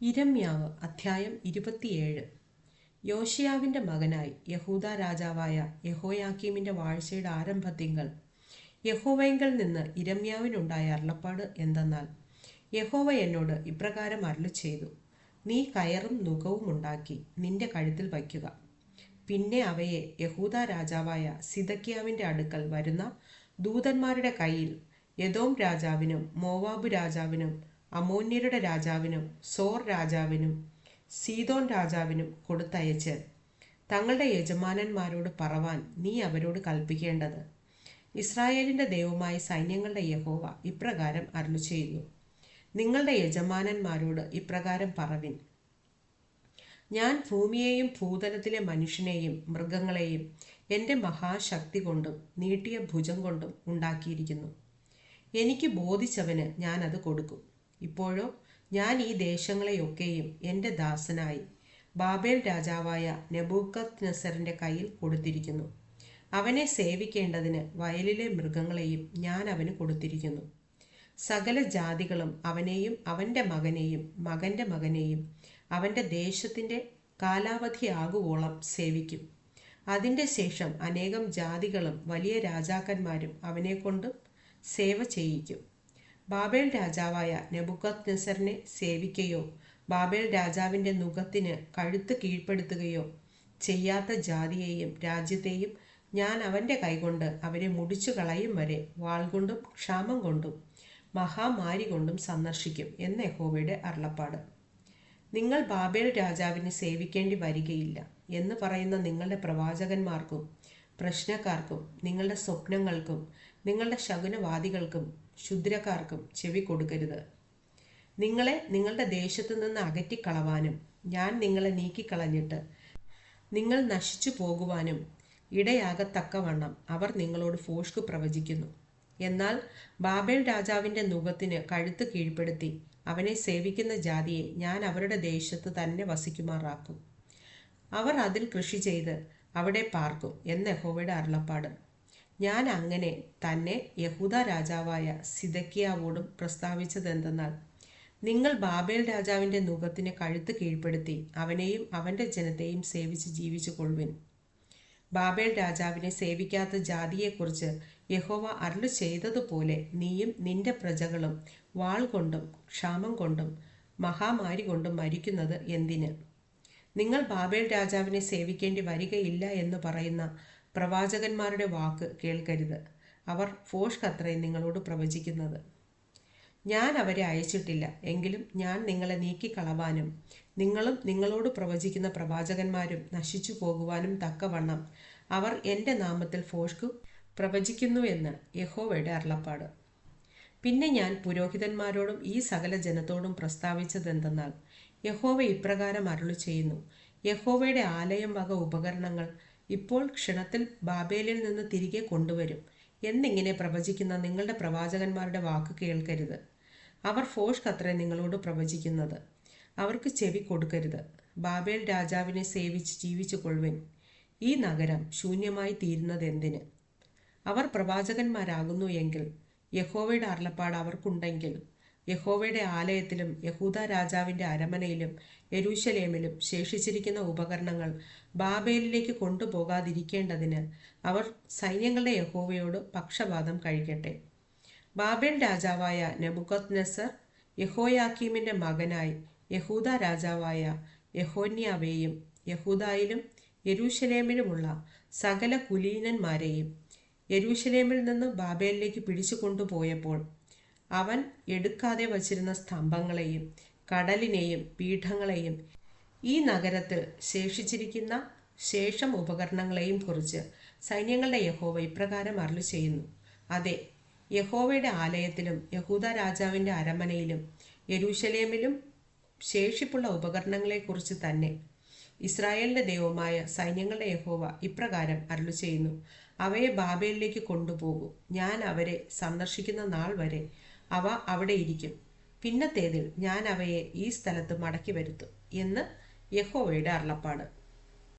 ഇരമ്യാവ് അധ്യായം ഇരുപത്തിയേഴ്. യോഷിയാവിന്റെ മകനായി യഹൂദ രാജാവായ യഹോയാക്കീമിന്റെ വാഴ്ചയുടെ ആരംഭത്തിങ്കൽ യഹോവയെങ്കിൽ നിന്ന് ഇരമ്യാവിനുണ്ടായ അരുളപ്പാട് എന്തെന്നാൽ യഹോവ എന്നോട് ഇപ്രകാരം അരുളി ചെയ്തു നീ കയറും നുഖവും ഉണ്ടാക്കി നിന്റെ കഴുത്തിൽ വയ്ക്കുക. പിന്നെ അവയെ യഹൂദ രാജാവായ സിതക്യാവിന്റെ അടുക്കൽ വരുന്ന ദൂതന്മാരുടെ കയ്യിൽ യദോം രാജാവിനും മോവാബ് രാജാവിനും അമോന്യരുടെ രാജാവിനും സോർ രാജാവിനും സീതോൻ രാജാവിനും കൊടുത്തയച്ച് തങ്ങളുടെ യജമാനന്മാരോട് പറവാൻ നീ അവരോട് കൽപ്പിക്കേണ്ടത്. ഇസ്രായേലിന്റെ ദൈവമായ സൈന്യങ്ങളുടെ യഹോവ ഇപ്രകാരം അരുളു ചെയ്യുന്നു നിങ്ങളുടെ യജമാനന്മാരോട് ഇപ്രകാരം പറവിൻ. ഞാൻ ഭൂമിയെയും ഭൂതലത്തിലെ മനുഷ്യനെയും മൃഗങ്ങളെയും എന്റെ മഹാശക്തി കൊണ്ടും നീട്ടിയ ഭുജം കൊണ്ടും ഉണ്ടാക്കിയിരിക്കുന്നു. എനിക്ക് ബോധിച്ചവന് ഞാനത് കൊടുക്കും. ഇപ്പോഴോ ഞാൻ ഈ ദേശങ്ങളെയൊക്കെയും എന്റെ ദാസനായി ബാബേൽ രാജാവായ നെബൂക്കത് നസറിന്റെ കയ്യിൽ കൊടുത്തിരിക്കുന്നു. അവനെ സേവിക്കേണ്ടതിന് വയലിലെ മൃഗങ്ങളെയും ഞാൻ അവന് കൊടുത്തിരിക്കുന്നു. സകല ജാതികളും അവനെയും അവന്റെ മകനെയും മകന്റെ മകനെയും അവന്റെ ദേശത്തിന്റെ കാലാവധിയാകുവോളം സേവിക്കും. അതിന്റെ ശേഷം അനേകം ജാതികളും വലിയ രാജാക്കന്മാരും അവനെക്കൊണ്ട് സേവ ചെയ്യിക്കും. ബാബേൽ രാജാവായ നെബുക്കത് നെസറിനെ സേവിക്കുകയോ ബാബേൽ രാജാവിന്റെ നുഖത്തിന് കഴുത്ത് കീഴ്പ്പെടുത്തുകയോ ചെയ്യാത്ത ജാതിയെയും രാജ്യത്തെയും ഞാൻ അവന്റെ കൈകൊണ്ട് അവരെ മുടിച്ചു കളയും വരെ വാൾ കൊണ്ടും ക്ഷാമം കൊണ്ടും മഹാമാരി കൊണ്ടും സന്ദർശിക്കും എന്ന് യഹോവയുടെ അരുളപ്പാട്. നിങ്ങൾ ബാബേൽ രാജാവിനെ സേവിക്കേണ്ടി വരികയില്ല എന്ന് പറയുന്ന നിങ്ങളുടെ പ്രവാചകന്മാർക്കും പ്രശ്നക്കാർക്കും നിങ്ങളുടെ സ്വപ്നങ്ങൾക്കും നിങ്ങളുടെ ശകുനവാദികൾക്കും ക്ഷുദ്രക്കാർക്കും ചെവി കൊടുക്കരുത്. നിങ്ങളെ നിങ്ങളുടെ ദേശത്തു നിന്ന് അകറ്റിക്കളവാനും ഞാൻ നിങ്ങളെ നീക്കിക്കളഞ്ഞിട്ട് നിങ്ങൾ നശിച്ചു പോകുവാനും ഇടയാകത്തക്കവണ്ണം അവർ നിങ്ങളോട് ഫോഷ്കു പ്രവചിക്കുന്നു. എന്നാൽ ബാബേൽ രാജാവിന്റെ നുഖത്തിന് കഴുത്ത് കീഴ്പ്പെടുത്തി അവനെ സേവിക്കുന്ന ജാതിയെ ഞാൻ അവരുടെ ദേശത്ത് തന്നെ വസിക്കുമാറാക്കും. അവർ അതിൽ കൃഷി ചെയ്ത് അവിടെ പാർക്കും എന്ന് യഹോവയുടെ അരുളപ്പാട്. ഞാൻ അങ്ങനെ തന്നെ യഹൂദ രാജാവായ സിദക്കിയാവോടും പ്രസ്താവിച്ചതെന്തെന്നാൽ നിങ്ങൾ ബാബേൽ രാജാവിന്റെ നുഖത്തിന് കഴുത്ത് കീഴ്പ്പെടുത്തി അവനെയും അവന്റെ ജനത്തെയും സേവിച്ച് ജീവിച്ചു കൊള്ളുവിൻ ബാബേൽ രാജാവിനെ സേവിക്കാത്ത ജാതിയെക്കുറിച്ച് യഹോവ അരുളു ചെയ്തതുപോലെ നീയും നിന്റെ പ്രജകളും വാൾ കൊണ്ടും ക്ഷാമം കൊണ്ടും മഹാമാരി കൊണ്ടും മരിക്കുന്നത് എന്തിന്? നിങ്ങൾ ബാബേൽ രാജാവിനെ സേവിക്കേണ്ടി വരികയില്ല എന്ന് പറയുന്ന പ്രവാചകന്മാരുടെ വാക്ക് കേൾക്കരുത്. അവർ ഫോഷ് കത്രേ നിങ്ങളോട് പ്രവചിക്കുന്നത്. ഞാൻ അവരെ അയച്ചിട്ടില്ല. എങ്കിലും ഞാൻ നിങ്ങളെ നീക്കിക്കളവാനും നിങ്ങളും നിങ്ങളോട് പ്രവചിക്കുന്ന പ്രവാചകന്മാരും നശിച്ചു പോകുവാനും തക്കവണ്ണം അവർ എന്റെ നാമത്തിൽ ഫോഷ്കു പ്രവചിക്കുന്നു എന്ന് യഹോവയുടെ അരുളപ്പാട്. പിന്നെ ഞാൻ പുരോഹിതന്മാരോടും ഈ സകല ജനത്തോടും പ്രസ്താവിച്ചതെന്തെന്നാൽ യഹോവ ഇപ്രകാരം അരുളി ചെയ്യുന്നു യഹോവയുടെ ആലയം വക ഉപകരണങ്ങൾ ഇപ്പോൾ ക്ഷണത്തിൽ ബാബേലിൽ നിന്ന് തിരികെ കൊണ്ടുവരും. എന്നിങ്ങനെ പ്രവചിക്കുന്ന നിങ്ങളുടെ പ്രവാചകന്മാരുടെ വാക്ക് കേൾക്കരുത്. അവർ ഫോഷ് കത്രേ നിങ്ങളോട് പ്രവചിക്കുന്നത്. അവർക്ക് ചെവി കൊടുക്കരുത്. ബാബേൽ രാജാവിനെ സേവിച്ച് ജീവിച്ചു കൊള്ളുവിൻ ഈ നഗരം ശൂന്യമായി തീരുന്നത് എന്തിന് അവർ പ്രവാചകന്മാരാകുന്നു എങ്കിൽ യഹോവയുടെ അരുളപ്പാട് അവർക്കുണ്ടെങ്കിൽ യഹോവയുടെ ആലയത്തിലും യഹൂദ രാജാവിന്റെ അരമനയിലും യരൂശലേമിലും ശേഷിച്ചിരിക്കുന്ന ഉപകരണങ്ങൾ ബാബേലിലേക്ക് കൊണ്ടുപോകാതിരിക്കേണ്ടതിന് അവർ സൈന്യങ്ങളുടെ യഹോവയോട് പക്ഷപാതം കഴിക്കട്ടെ. ബാബേൽ രാജാവായ നെബുക്കത് നസർ യഹോയാക്കീമിന്റെ മകനായി യഹൂദ രാജാവായ യഹോന്യാവേയും യഹൂദായിലും യരൂശലേമിലുമുള്ള സകല കുലീനന്മാരെയും യരൂശലേമിൽ നിന്ന് ബാബേലിലേക്ക് പിടിച്ചു കൊണ്ടുപോയപ്പോൾ അവൻ എടുക്കാതെ വച്ചിരുന്ന സ്തംഭങ്ങളെയും കടലിനെയും പീഠങ്ങളെയും ഈ നഗരത്തിൽ ശേഷിച്ചിരിക്കുന്ന ശേഷം ഉപകരണങ്ങളെയും കുറിച്ച് സൈന്യങ്ങളുടെ യഹോവ ഇപ്രകാരം അരളി ചെയ്യുന്നു അതെ യഹോവയുടെ ആലയത്തിലും യഹൂദ രാജാവിന്റെ അരമനയിലും യരൂശലേമിലും ശേഷിപ്പുള്ള ഉപകരണങ്ങളെക്കുറിച്ച് തന്നെ ഇസ്രായേലിന്റെ ദൈവമായ സൈന്യങ്ങളുടെ യഹോവ ഇപ്രകാരം അരുളു ചെയ്യുന്നു അവയെ ബാബേലിലേക്ക് കൊണ്ടുപോകൂ. ഞാൻ അവരെ സന്ദർശിക്കുന്ന നാൾ വരെ അവ അവിടെ ഇരിക്കും. പിന്നത്തേതിൽ ഞാൻ അവയെ ഈ സ്ഥലത്ത് മടക്കി വരുത്തും എന്ന് യഹോവയുടെ അരുളപ്പാട്.